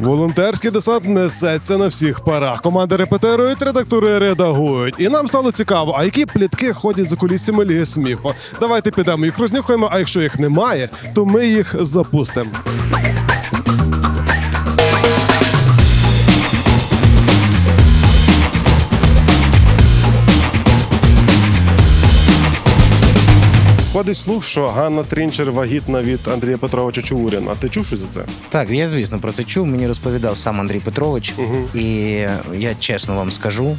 Волонтерський десант несеться на всіх парах. Команди репетирують, редактори редагують. І нам стало цікаво, а які плітки ходять за кулісами Ліги сміху. Давайте підемо їх рознюхаємо, а якщо їх немає, то ми їх запустимо. Ходить слух, що Ганна Трінчер вагітна від Андрія Петровича Чувуріна. А ти чув щось за це? Так, я звісно про це чув. Мені розповідав сам Андрій Петрович, і я чесно вам скажу.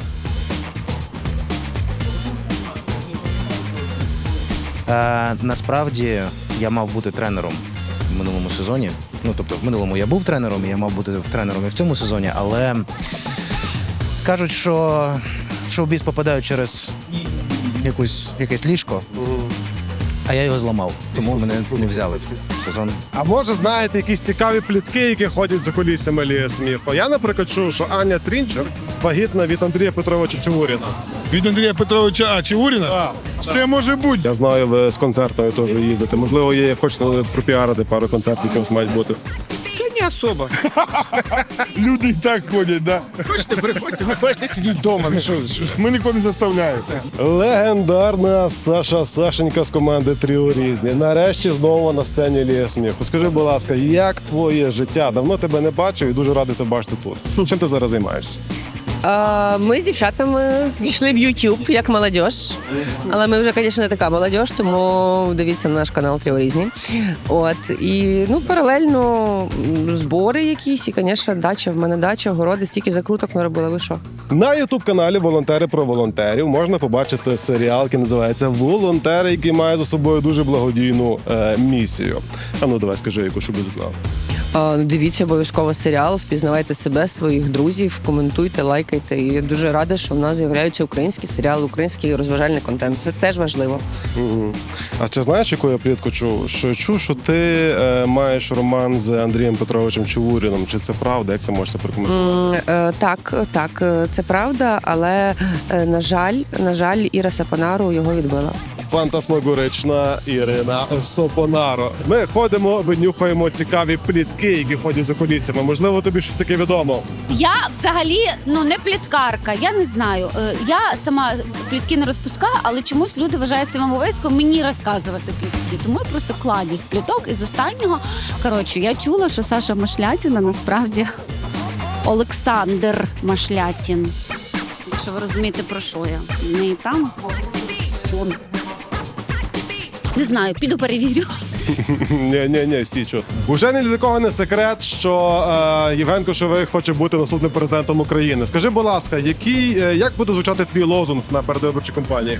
Е, насправді я мав бути тренером в минулому сезоні. Ну тобто, в минулому я був тренером, і я мав бути тренером і в цьому сезоні, але кажуть, що в шоу-біз попадають через якусь, якесь ліжко, а я його зламав, тому мене не взяли в сезон. А може знаєте якісь цікаві плітки, які ходять за кулісами Лія сміху? Я, наприклад, чув, що Аня Трінчер вагітна від Андрія Петровича Чевуріна. Від Андрія Петровича А. Чигуріна? А, Все може бути. Я знаю, ви з концертами теж їздите. Можливо, є хочете пропіарити пару концертів, які у вас мають бути. Та особо. Люди і так ходять, да. Хочете, приходьте, ви хочете сидіти вдома. Ну, що, що? Ми нікого не заставляємо. Легендарна Саша Сашенька з команди Тріо Різні. Нарешті знову на сцені Лія сміху. Скажи, будь ласка, як твоє життя? Давно тебе не бачив і дуже радий тебе бачити тут. Чим ти зараз займаєшся? Ми з дівчатами війшли в YouTube як молодь. Але ми вже, звісно, не така молодь, тому дивіться на наш канал Тріо різні. От і ну паралельно збори якісь, і, звісно, дача. В мене дача, городи, стільки закруток наробила. Ви що? На ютуб каналі Волонтери про волонтерів можна побачити серіал, який називається Волонтери, який має за собою дуже благодійну е, місію. А ну давай скажи, яку щоб знав. Ну, дивіться обов'язково серіал, впізнавайте себе, своїх друзів, коментуйте, лайкайте. І я дуже рада, що в нас з'являються українські серіали, український розважальний контент. Це теж важливо. Мгм. А чи знаєш, яку я плітку чув? Що чув, що ти е, маєш роман з Андрієм Петровичем Чувуріном? Чи це правда? Як це можеш прокоментувати? М, е, Так, так, е, це правда, але е, на жаль, на жаль, Іра Сапонару його відбила. Фантасмагорична Ірина Сопонаро. Ми ходимо, винюхаємо цікаві плітки, які ходять за кулісами. Можливо, тобі щось таке відомо. Я взагалі ну не пліткарка. Я не знаю. Е, Я сама плітки не розпускаю, але чомусь люди вважають своїм обов'язком мені розказувати плітки. Тому я просто кладість пліток із останнього. Коротше, я чула, що Саша Машлятіна насправді Олександр Машлятін. Якщо ви розумієте, про що я? Не там сон. Не знаю, піду перевірю. Ні, ні, ні, стічу. Уже ні для кого не секрет, що е, Євген Кошовик хоче бути наступним президентом України. Скажи, будь ласка, який е, як буде звучати твій лозунг на передвиборчій кампанії?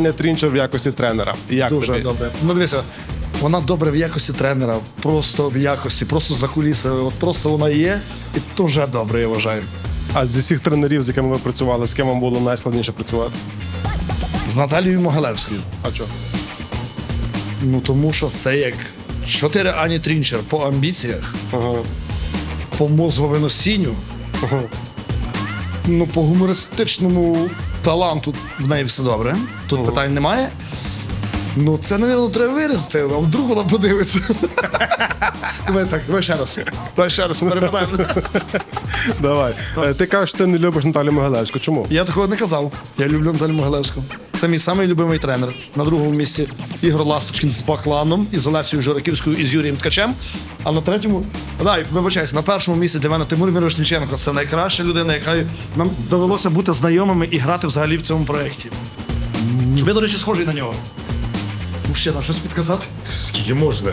Аня Трінчер в якості тренера. Як Дуже тобі? добре. Ну дивися, вона добре в якості тренера, просто в якості, просто за кулісами. От просто вона є, і вже добре, я вважаю. А з усіх тренерів, з якими ви працювали, з ким вам було найскладніше працювати? З Наталією Могилевською. А що? Ну тому що це як чотири Ані Трінчер по амбіціях, Ага. по мозговиносінню, ну по гумористичному таланту в неї все добре. Тут питань немає. Ну, це, мабуть, треба вирізати, а вдруг вона подивиться. Давай так, давай ще раз. Давай ще раз перепитаємо. Давай. Е, Ти кажеш, ти не любиш Наталю Могилевську. Чому? Я такого не казав. Я люблю Наталю Могилевську. Це мій самий любимий тренер. На другому місці Ігор Ласточкін з Бакланом, і з Олесією Жураківською і з Юрієм Ткачем. А на третьому, дай, вибачайся, на першому місці для мене Тимур Мірошниченко. Це найкраща людина, яка нам довелося бути знайомими і грати взагалі в цьому проєкті. Ви, до речі, схожий на нього. Мужчина, щось підказати? Скільки можна?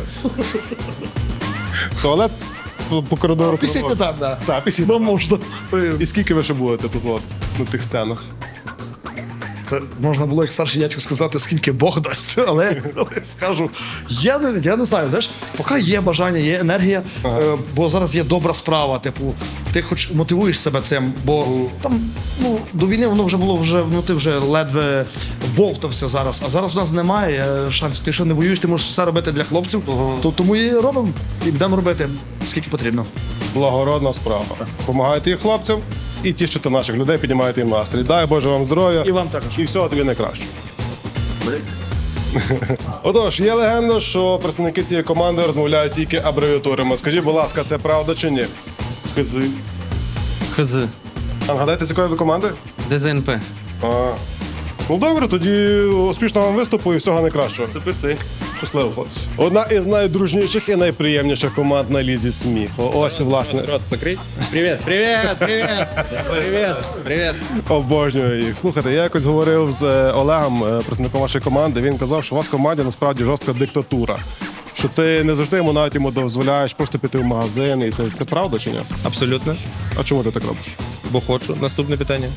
Туалет по, по коридору. Пісійте там, да. Так, після. Ну, можна. І скільки ви ще будете тут от, на тих сценах? Це можна було як старший дядько сказати, скільки Бог дасть, але але скажу, я не, я не знаю, знаєш, поки є бажання, є енергія, е, бо зараз є добра справа. Типу, ти хоч мотивуєш себе цим, бо там ну, до війни воно вже було вже, ну ти вже ледве бовтався зараз. А зараз у нас немає е, шансів. Ти що не воюєш, ти можеш все робити для хлопців, то тому і робимо, і будемо робити скільки потрібно. Благородна справа. Помагайте і хлопцям, і тішите наших людей, піднімайте їм настрій. Дай Боже вам здоров'я. І вам також. І всього тобі найкраще. Отож, є легенда, що представники цієї команди розмовляють тільки абревіатурами. Скажіть, будь ласка, це правда чи ні? Скажи. ХЗ. А нагадайте, з якої ви команди? ДЗНП. А. Ну добре, тоді успішного вам виступу і всього найкращого. Записи. Щасливо, хлопці. Одна із найдружніших і найприємніших команд на лізі сміху. Ось, власне, Рот закрий. Привіт, привіт, привіт, привіт, привіт. обожнюю їх. Слухайте, я якось говорив з е, Олегом, е, представником вашої команди. Він казав, що у вас в команді насправді жорстка диктатура. Що ти не завжди йому навіть йому дозволяєш просто піти в магазин. І це, це правда чи ні? Абсолютно, А чому ти так робиш? бо хочу. Наступне питання.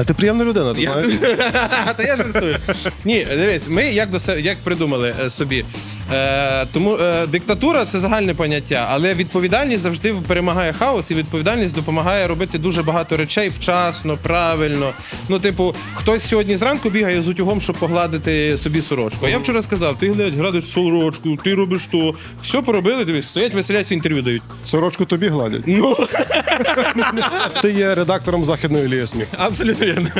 А ти приємна людина, ти знаєш? Та я жартую. Ні, дивись, ми як до себе як придумали е, собі. Е, тому е, диктатура це загальне поняття, але відповідальність завжди перемагає хаос, і відповідальність допомагає робити дуже багато речей вчасно, правильно. Ну, типу, хтось сьогодні зранку бігає з утюгом, щоб погладити собі сорочку. А я вчора сказав: ти глядь, гладиш сорочку, ти робиш то. Все поробили, дивись, стоять, веселяться, інтерв'ю дають. Сорочку тобі гладять. Ну Ти є редактором західної сміху. абсолютно вірно.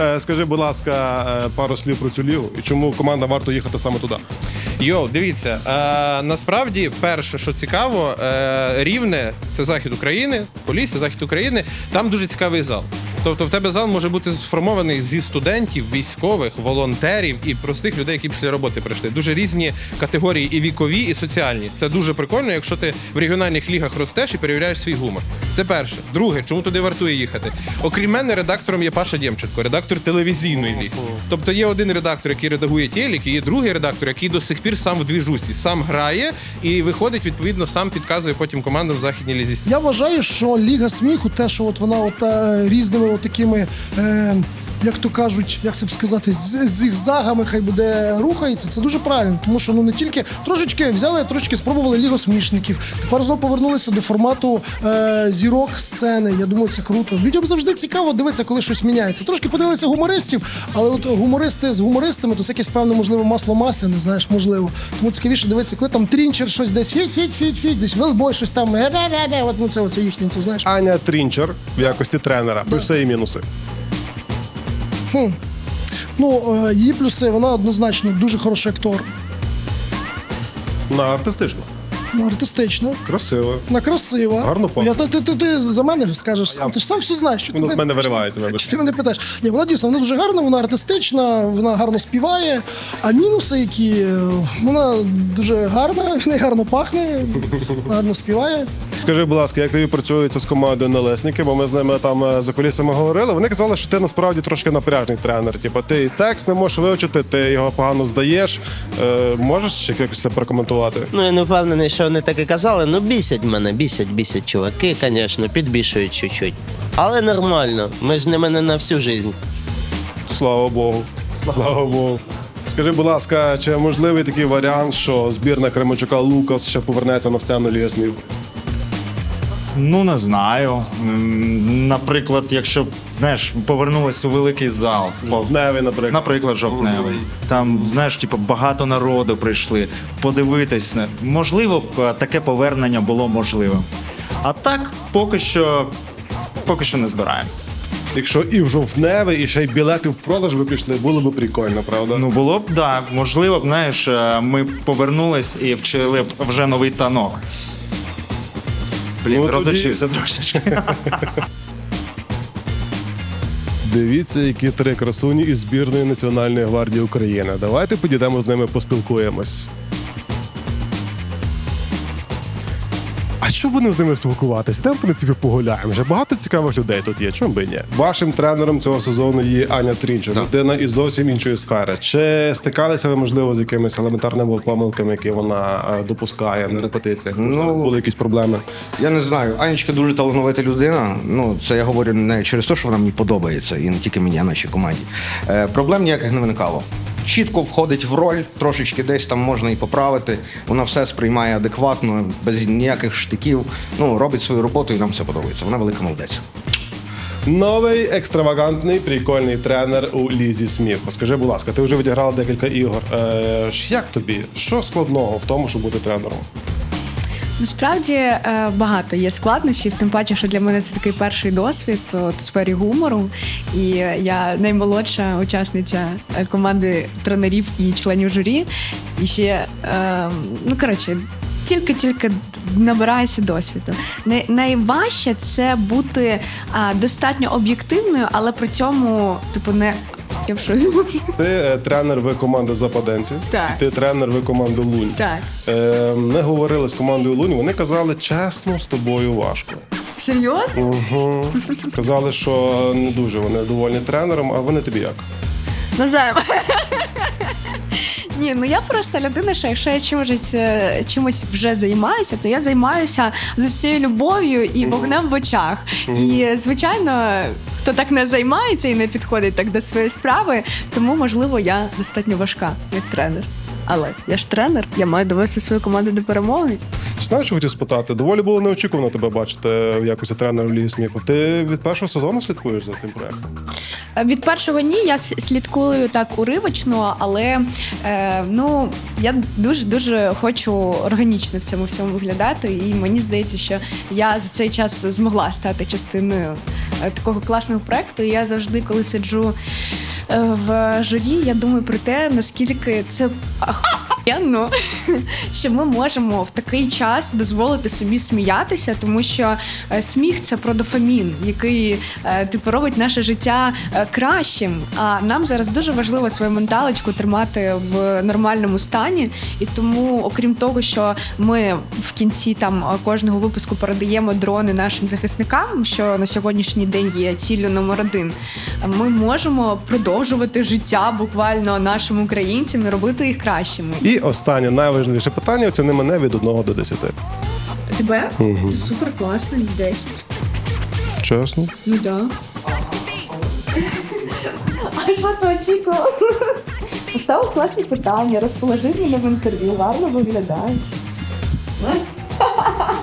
Е, Скажи, будь ласка, е, пару слів про цю лігу і чому команда варто їхати саме туди? Йоу, дивіться, е, насправді, перше, що цікаво, е, рівне це захід України, Полісся, захід України. Там дуже цікавий зал. Тобто, в тебе зал може бути сформований зі студентів, військових, волонтерів і простих людей, які після роботи прийшли. Дуже різні категорії і вікові, і соціальні. Це дуже прикольно, якщо ти в регіональних лігах ростеш і перевіряєш свій гумор. Це перше. Друге, чому туди вартує їхати? Окрім мене, редактором є Паша Дємченко, редактор телевізійної ліги. Тобто є один редактор, який редагує телек, і є другий редактор, який до сих пір сам в двіжусі, сам грає і виходить, відповідно, сам підказує потім командам в західній лізі. Я вважаю, що Ліга сміху, те, що от вона от, е, різними такими, е, як то кажуть, як це б сказати, з зігзагами хай буде рухається, це дуже правильно. Тому що ну не тільки трошечки взяли, трошечки спробували Лігу смішників. Тепер знову повернулися до формату е, зірок сцени. Я думаю, це круто. Людям завжди цікаво дивитися, коли щось міняється. Трошки подивилися гумористів, але от гумористи з гумористами, то це якесь певне, можливо, масло масляне, знаєш, можливо. Тому цікавіше дивитися, коли там трінчер щось десь фіть, фіть, фіть, фіть, десь велбой щось там. От ну це оце їхнє, це знаєш. Аня Трінчер в якості тренера. Плюси і мінуси. Ну, е, її плюси, вона однозначно дуже хороший актор. На артистичну. Ну, артистична, Красиво. вона красива. Гарно пахне. Я, ти, ти, ти за мене скажеш сам. Ти ж сам все знаєш. Що ти Воно з мене- мене виривається, Чи вибач. ти мене питаєш? Ні, вона дійсно вона дуже гарна, вона артистична, вона гарно співає. А мінуси, які е, вона дуже гарна, в неї гарно пахне, гарно співає. Скажи, будь ласка, як тобі працюється з командою Нелесники, бо ми з ними там е, за кулісами говорили. Вони казали, що ти насправді трошки напряжний тренер. Типу, ти і текст не можеш вивчити, ти його погано здаєш. Е, можеш якось це прокоментувати? Ну, я не впевнений, що вони так і казали. Ну, бісять мене, бісять, бісять чуваки, звісно, підбішують чуть-чуть. Але нормально, ми ж не мене на всю життя. Слава Богу. Слава Богу. Скажи, будь ласка, чи можливий такий варіант, що збірна Кременчука Лукас ще повернеться на сцену Ліги Сміху? Ну, не знаю. Наприклад, якщо знаєш, повернулись у великий зал. Неві, наприклад. Наприклад, жовтневий. Там, знаєш, типу, багато народу прийшли подивитись. Можливо, б е, таке повернення було можливим. А так, поки що, поки що не збираємось. Якщо і в жовтневий, і ще й білети в продаж би пішли, було б прикольно, правда? Ну, було б, так. Можливо б, знаєш, е, ми повернулись і вчили б вже новий танок. Блін, Ну, тоді- розучився трошечки. Дивіться, які три красуні із збірної Національної гвардії України. Давайте підійдемо з ними поспілкуємось. Що будемо з ними спілкуватись? Там, в принципі, погуляємо. Вже багато цікавих людей тут є. Чому би ні? Вашим тренером цього сезону є Аня Трінчер, людина із зовсім іншої сфери. Чи стикалися ви, можливо, з якимись елементарними помилками, які вона е, допускає на репетиціях? Ну, були якісь проблеми? Я не знаю. Анечка дуже талановита людина. Ну, це я говорю не через те, що вона мені подобається, і не тільки мені, а нашій команді. Е, проблем ніяких не виникало. Чітко входить в роль, трошечки десь там можна і поправити. Вона все сприймає адекватно, без ніяких штиків. Ну, робить свою роботу і нам все подобається. Вона велика молодець. Новий екстравагантний прикольний тренер у Лізі Сміху. Скажи, будь ласка, ти вже відіграла декілька ігор. Е, як тобі? Що складного в тому, щоб бути тренером? Насправді е, багато є складнощів, тим паче, що для мене це такий перший досвід от, в сфері гумору. І я наймолодша учасниця е, команди тренерів і членів журі. І ще, е, ну коротше, тільки-тільки набираюся досвіду. Най- найважче це бути достатньо об'єктивною, але при цьому, типу, не. Я в шоці. Ти е, тренер ви команди Западенці. Так. Ти тренер ви команди Лунь. Так. Е, ми говорили з командою Лунь. Вони казали, чесно, з тобою важко. Серйозно? Угу. Казали, що не дуже вони довольні тренером, а вони тобі як? Назаєм. Ні, ну я просто людина, що якщо я чимось, е, чимось вже займаюся, то я займаюся з усією любов'ю і вогнем в очах. І звичайно, хто так не займається і не підходить так до своєї справи, тому можливо я достатньо важка як тренер. Але я ж тренер, я маю довести свою команду до перемоги. Знаєш, що хотів спитати? Доволі було неочікувано тебе бачити в якості тренера в Лігі сміху. Ти від першого сезону слідкуєш за цим проектом? Е, Від першого ні, я слідкую так уривочно, але е, ну я дуже дуже хочу органічно в цьому всьому виглядати. І мені здається, що я за цей час змогла стати частиною е, такого класного проекту. І я завжди, коли сиджу в журі, я думаю про те, наскільки це охуєнно, що ми можемо в такий час дозволити собі сміятися, тому що е, сміх це про дофамін, який е, типу робить наше життя е, кращим. А нам зараз дуже важливо свою менталочку тримати в нормальному стані. І тому, окрім того, що ми в кінці там кожного випуску передаємо дрони нашим захисникам, що на сьогоднішній день є ціллю номер один. Ми можемо продовжувати життя буквально нашим українцям і робити їх кращими. І останнє найважливіше питання оціни мене від 1 до 10. Тебе Мгм. супер класний 10. Чесно? Ну да. А що ти очікував? Поставив класні питання, розположив мене в інтерв'ю, гарно виглядає.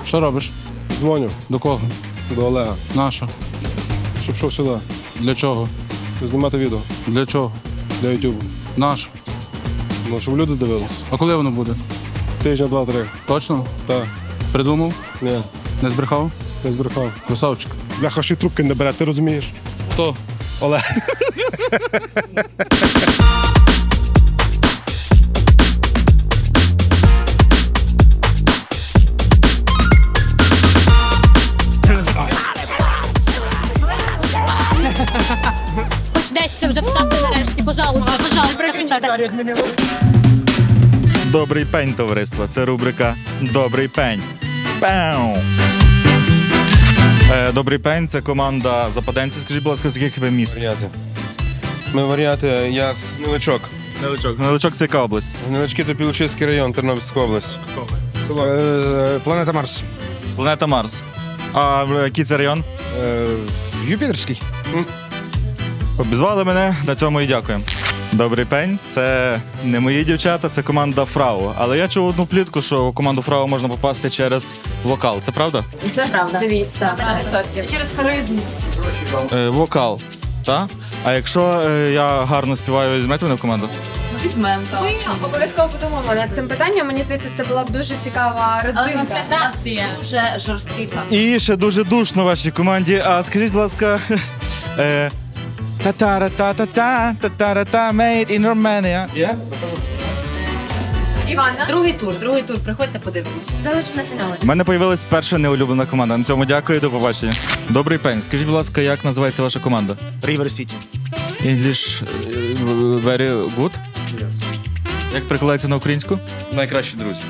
Що робиш? Дзвоню До кого? до Олега, Нащо? щоб йшов сюди. Для чого? Знімати відео Для чого? для Ютубу. Нащо? Ну, щоб люди дивились. А коли воно буде? Тижня, два-три. Точно? Так. Придумав? Ні, Не збрехав? не збрехав. Красавчик. Бляха, ще й трубки не бере, ти розумієш? Хто? Олег. Хоч десь це вже вставте нарешті, пожалуйста, пожалуйста. Добрий пень, товариство. Це рубрика Добрий пень. Пау! Е, Добрий пень це команда западенців. Скажіть, будь ласка, з яких ви міст? Варіати. Ми варіати, я з Ниличок. Гниличок. Гниличок це яка область. Гнилички то Пілчиський район, Тернопільська область. Е, Планета Марс. Планета Марс. А в- який це район? Е, Юпітерський. Обізвали мене, на цьому і дякую. Добрий пень. Це не мої дівчата, це команда Фрау. Але я чув одну плітку, що у команду Фрау можна попасти через вокал. Це правда? Це правда. Звісно. Через харизму. Е, вокал. Так? А якщо е, я гарно співаю, візьмете мене в команду? Візьмемо. Ми обов'язково подумаємо над цим питанням. Мені здається, це була б дуже цікава Але родзинка. нас є вже жорсткий клас. І ще дуже душно в вашій команді. А скажіть, будь ласка. Е, Та-та-ра-та-та-та, та-та-ра-та, made in Romania. Іванна. Другий тур, другий тур. Приходьте, подивимось. Залишимо на фіналі. У мене появилась перша неулюблена команда. На цьому дякую, до побачення. Добрий пень. Скажіть, будь ласка, як називається ваша команда? River City. English е, very good? Як прикладається на українську? Найкращі друзі.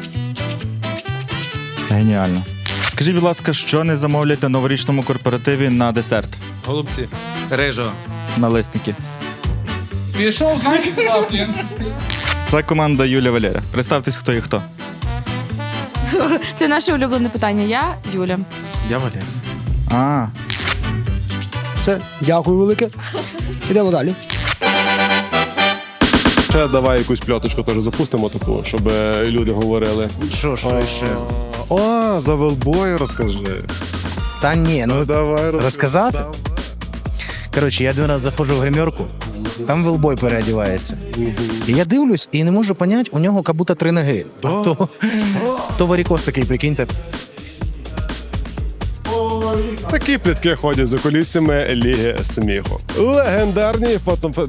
Геніально. Скажіть, будь ласка, що не замовлять на новорічному корпоративі на десерт? Голубці. Рижо. Налисники. Пішов, значить, блін. Це команда Юля Валера. Представтесь, хто і хто. Це наше улюблене питання. Я Юля. Я Валера. А, Все, дякую велике. Ідемо далі. Ще давай якусь пльоточку теж запустимо таку, щоб е, люди говорили. Що, що ще? О, за велбой розкажи. Та ні, ну Давай розкажи. розказати? Коротше, я один раз заходжу в гримерку, там велбой переодівається. І я дивлюсь і не можу поняти, у нього як будто три ноги. А то, то варікоз такий, прикиньте. Такі плітки ходять за кулісами Ліги сміху. Легендарні фото...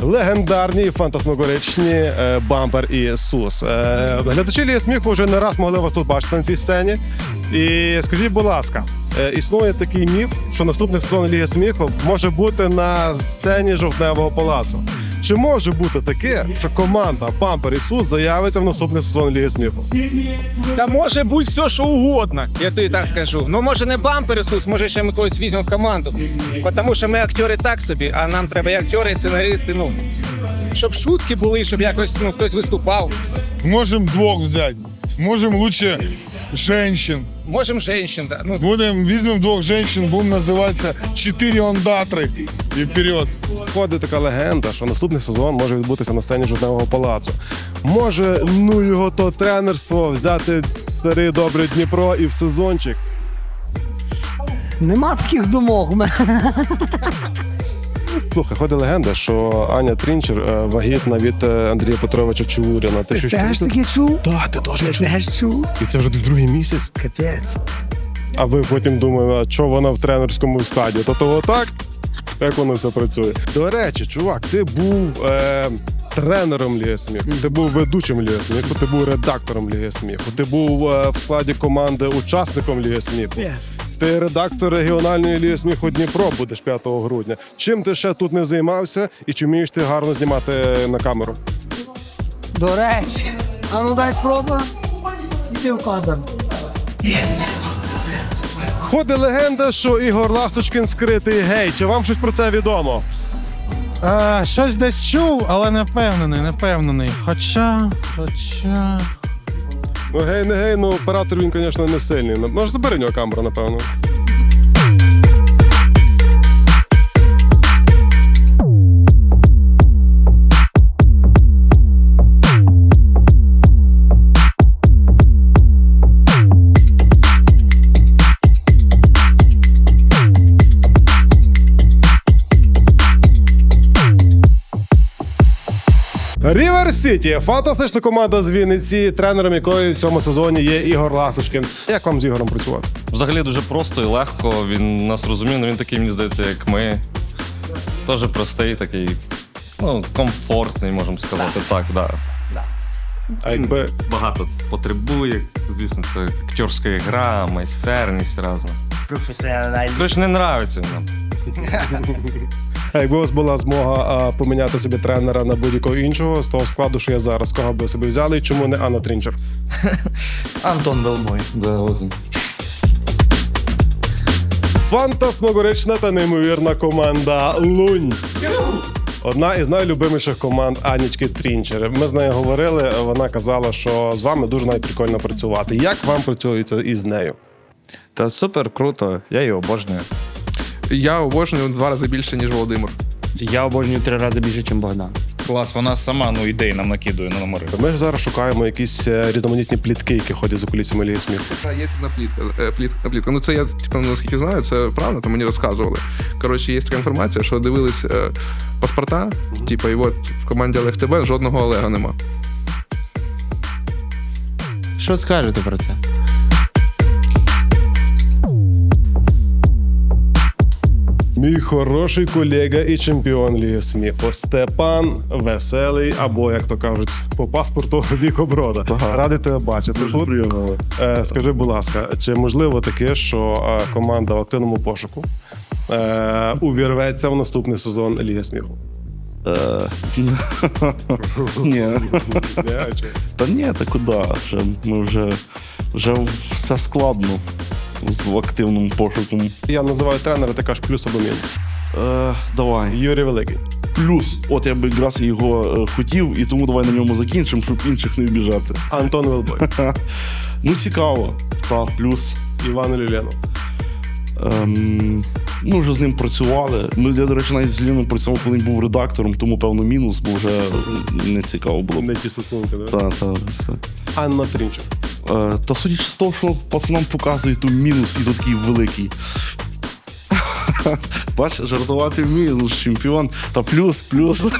легендарні фантасмагоричні е, бампер і сус. Е, глядачі Ліги сміху вже не раз могли вас тут бачити на цій сцені. І скажіть, будь ласка, існує такий міф, що наступний сезон Ліги сміху може бути на сцені жовтневого палацу. Чи може бути таке, що команда Бампер і Сус заявиться в наступний сезон Ліги сміху? Та може бути все, що угодно, я тобі так скажу. Ну може не бампер Ісус, може ще ми когось візьмемо в команду. Тому що ми актери так собі, а нам треба і актери, і сценаристи. Ну щоб шутки були, щоб якось ну хтось виступав. Можемо двох взяти. Можемо лучше женщин. Можемо женщин, да. Ну Будем, візьмемо двох женщин, будемо називатися чотири ондатри і вперед. Ходить така легенда, що наступний сезон може відбутися на сцені жовтневого палацу. Може, ну його то тренерство взяти старий добрий Дніпро і в сезончик. Нема таких думок. в мене. Слухай, ходить легенда, що Аня Трінчер е, вагітна від е, Андрія Петровича Чуріна. Ти що Теж чув? таке чув? Так, ти теж чув. Теж чув. І це вже десь другий місяць. Капець. А ви потім думаєте, а що вона в тренерському складі? То того так? Як воно все працює? До речі, чувак, ти був е, тренером Ліги сміху, ти був ведучим Ліги сміху, ти був редактором Ліги сміху, ти був е, в складі команди учасником Ліги сміху. Ти редактор регіональної ліги сміху Дніпро будеш 5 грудня. Чим ти ще тут не займався і чи вмієш ти гарно знімати на камеру? До речі. А ну дай спробуй. Іди в кадр. Ходить легенда, що Ігор Ласточкін скритий гей. Чи вам щось про це відомо? А, щось десь чув, але не впевнений, не впевнений. Хоча. Хоча. Ну гей, не гей, ну оператор він, звісно, не сильний. Може, забери у нього камеру, напевно. Рівер Сіті фантастична команда з Вінниці, тренером якої в цьому сезоні є Ігор Ласточкін. Як вам з Ігорем працювати? Взагалі дуже просто і легко. Він нас розуміє, але він такий, мені здається, як ми. Теж простий, такий, ну, комфортний, можемо сказати. Так, да. А якби Багато потребує. Звісно, це актерська гра, майстерність разна. Професіональний. Коротше, не нравиться нам. А якби у вас була змога поміняти собі тренера на будь-якого іншого з того складу, що я зараз, кого б собі взяли, і чому не Анна Трінчер? Антон Велмой. Да, от він. Фантасмагорична та неймовірна команда Лунь. Одна із найлюбиміших команд Анічки Трінчер. Ми з нею говорили. Вона казала, що з вами дуже найприкольно працювати. Як вам працюється із нею? Та супер круто, я її обожнюю. Я обожнюю два рази більше, ніж Володимир. Я обожнюю три рази більше, ніж Богдан. Клас, вона сама ну ідеї нам накидує на номери. Ми ж зараз шукаємо якісь е, різноманітні плітки, які ходять за кулісами Ліги сміху. Є одна плітка, е, плітка, плітка. Ну це я типу, наскільки знаю, це правда, то мені розказували. Коротше, є така інформація, що дивились е, паспорта, типу, і от в команді Олег ТБ жодного Олега нема. Що скажете про це? Мій хороший колега і чемпіон Ліги сміху Степан Веселий, або як то кажуть, по паспорту Вікоброда. Радий тебе бачити. тут. Е, скажи, будь ласка, чи можливо таке, що е, команда в активному пошуку е, увірветься в наступний сезон Ліги сміху? Ні. Та ні, та куди? Ми вже, вже все складно. В активному пошуку. Я називаю тренера, ти кажеш плюс або мінус. Е, давай. Юрій Великий. Плюс. От я би якраз його е, хотів, і тому давай на ньому закінчимо, щоб інших не обіжати. Антон Велбой. ну, цікаво. Та, плюс. Іван Люленов. Ем, ми вже з ним працювали. Ми, я, до речі, навіть з Ліном працював, коли він був редактором, тому певно мінус, бо вже не цікаво було. Не ті стосунки, так? Так, так, все. Анна Трінчер. Е, та судячи з того, що пацанам показують, ту мінус і то такий великий. Бач, жартувати вміє, ну чемпіон. Та плюс, плюс.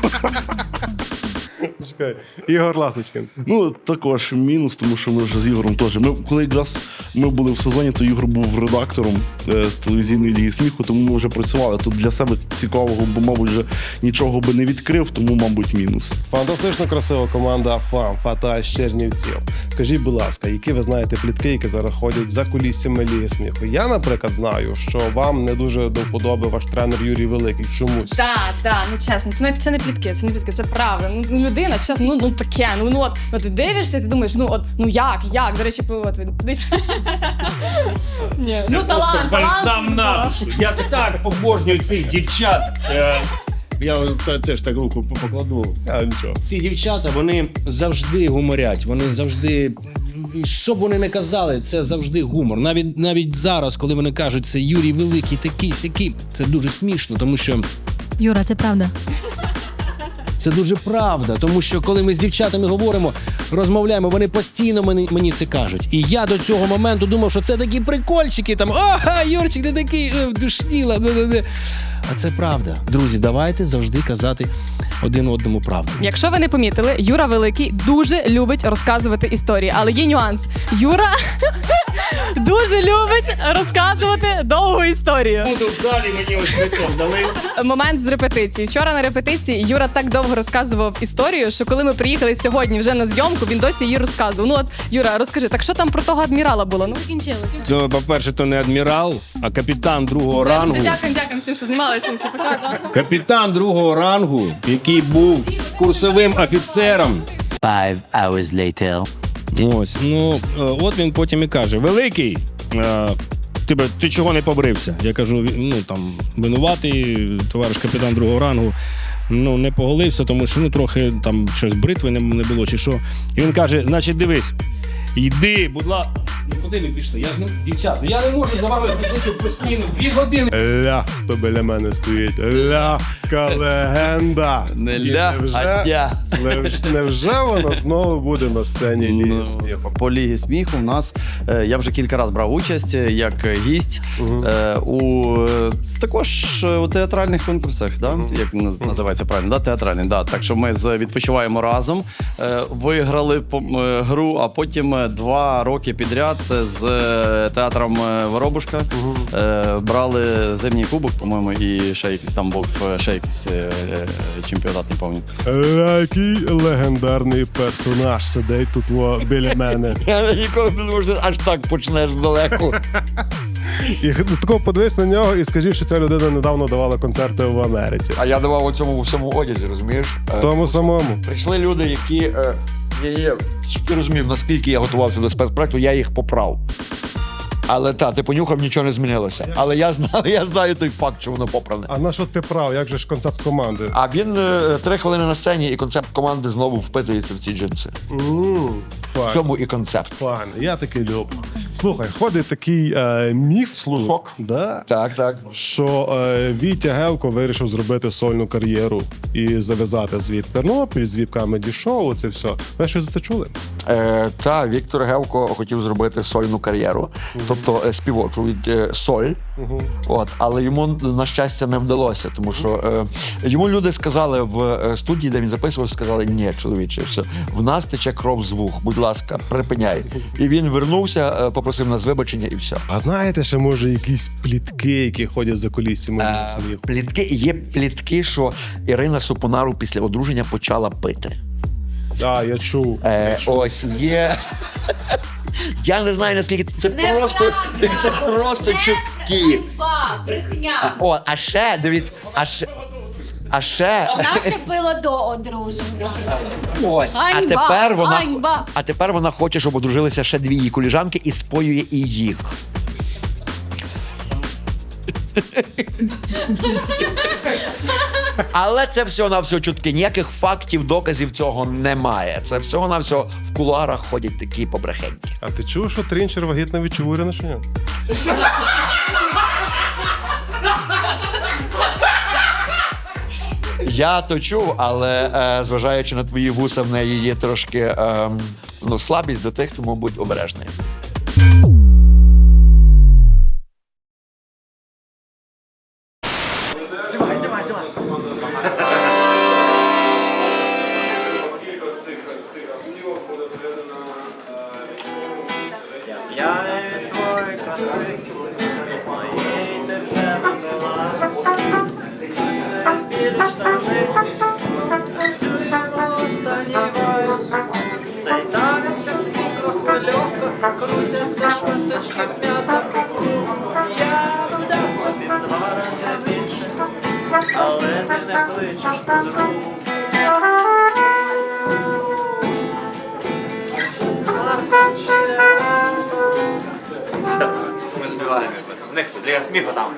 Чекай. Ігор Ласничкин. Ну, також мінус, тому що ми вже з Ігорем теж. Ми, коли якраз ми були в сезоні, то Ігор був редактором е, телевізійної ліги сміху, тому ми вже працювали. Тут для себе цікавого, бо, мабуть, вже нічого би не відкрив, тому, мабуть, мінус. Фантастично красива команда ФАМ Фата з Чернівців. Скажіть, будь ласка, які ви знаєте плітки, які зараз ходять за кулісами ліги сміху? Я, наприклад, знаю, що вам не дуже до вподоби ваш тренер Юрій Великий. Чомусь. Так, так, ну чесно, це не це не плітки, це не плітки, це правда. Ну ну, людина, чесно, ну, ну таке. Ну ну от, от ти дивишся, ти думаєш, ну от ну як, як? До речі, от він сидить. Ні, ну талант, талант. Я так обожнюю цих дівчат. Е, Я та- теж так руку покладу. А, нічого. Ці дівчата вони завжди гуморять. Вони завжди. Що б вони не казали, це завжди гумор. Навіть навіть зараз, коли вони кажуть, це Юрій Великий, такий сякий, це дуже смішно, тому що Юра, це правда. Це дуже правда. Тому що коли ми з дівчатами говоримо, розмовляємо, вони постійно мені, мені це кажуть. І я до цього моменту думав, що це такі прикольчики. Там о, Юрчик, ти такий е, душніла. Бе-бе-бе». А це правда. Друзі, давайте завжди казати один одному правду. Якщо ви не помітили, Юра Великий дуже любить розказувати історії, але є нюанс. Юра дуже любить розказувати довгу історію. Буду в залі мені ось квиток дали. Момент з репетиції. Вчора на репетиції Юра так довго розказував історію, що коли ми приїхали сьогодні вже на зйомку, він досі її розказував. Ну от Юра, розкажи, так що там про того адмірала було? Ну Кінчилося. Ну, по-перше, то не адмірал, а капітан другого рангу. Дякую, дякую всім, що пока. Капітан другого рангу, який був курсовим офіцером. Five hours later. Ось, ну е, от він потім і каже: Великий, е, ти, б- ти чого не побрився? Я кажу, «Ві- ну там винуватий, товариш капітан другого рангу. Ну, не поголився, тому що ну трохи там щось бритви не, не було чи що. І він каже: значить, дивись, йди, будь ласка. Ну куди ви пішли? Я ж не дівчата, я не можу за вами ходити постійно дві години. Ля, хто біля мене стоїть. Лягка легенда. Не І ля, невже- а тя. невж- Невже вона знову буде на сцені ліги сміху? По лігі сміху в нас е, я вже кілька разів брав участь е, як гість е, у е, також е, у театральних конкурсах, да? як наз- називається правильно, да? театральний. Да. Так що ми з відпочиваємо разом, е, виграли по- е, гру, а потім е, два роки підряд з е, театром е, Воробушка е, брали зимній кубок, по-моєму, і ще якийсь там був е, ще якийсь е, чемпіонат, не пам'ятаю. Який легендарний персонаж сидить тут во, біля мене. Я ніколи не думав, що аж так почнеш далеко. І тако подивись на нього і скажи, що ця людина недавно давала концерти в Америці. А я давав у цьому всьому одязі, розумієш? В тому самому. Прийшли люди, які. Я, щоб ти розумів, наскільки я готувався до спецпроекту, я їх поправ. Але та, ти понюхав, нічого не змінилося. Але я знаю, я знаю той факт, що воно поправне. А на що ти прав? Як же ж концепт команди? А він е, три хвилини на сцені, і концепт команди знову впитується в ці джинси. В цьому і концепт. Пане, я таки люблю. Слухай, ходить такий е, міф, Слухок. да? так, так. що е, Вітя Гевко вирішив зробити сольну кар'єру і зав'язати з Віп Тернопіль, з Віп Камеді Шоу, це все. Ви що за це чули? Е, та Віктор Гевко хотів зробити сольну кар'єру, тобто е, співочу від е, соль. От, але йому на щастя не вдалося, тому що е, йому люди сказали в е, студії, де він записував, сказали: ні, чоловіче, все в нас тече кров з вух. Будь ласка, припиняй. І він вернувся, е, попросив нас вибачення, і все. А знаєте, ще може якісь плітки, які ходять за колісами Е, плітки є плітки, що Ірина Супонару після одруження почала пити. А, я чув. Е, ось є. Я не знаю наскільки це просто це просто чутки. А, О, а ще дивіться, а ще. А ще Наше пило до одруження. ось, а тепер вона а тепер вона хоче, щоб одружилися ще дві її коліжанки і споює і їх. Але це всього на всього чутки. Ніяких фактів, доказів цього немає. Це всього на всього в кулуарах ходять такі побрехеньки. А ти чув, що трінчер вагітна від Чигуріна чи ні? Я то чув, але е, зважаючи на твої вуса, в неї є трошки е, ну, слабість до тих, тому будь обережний. П'яний шматочки м'яса. Я взяв тобі в два рази більше, але ти не кличеш подругу. Ми збиваємо. В них для сміху там.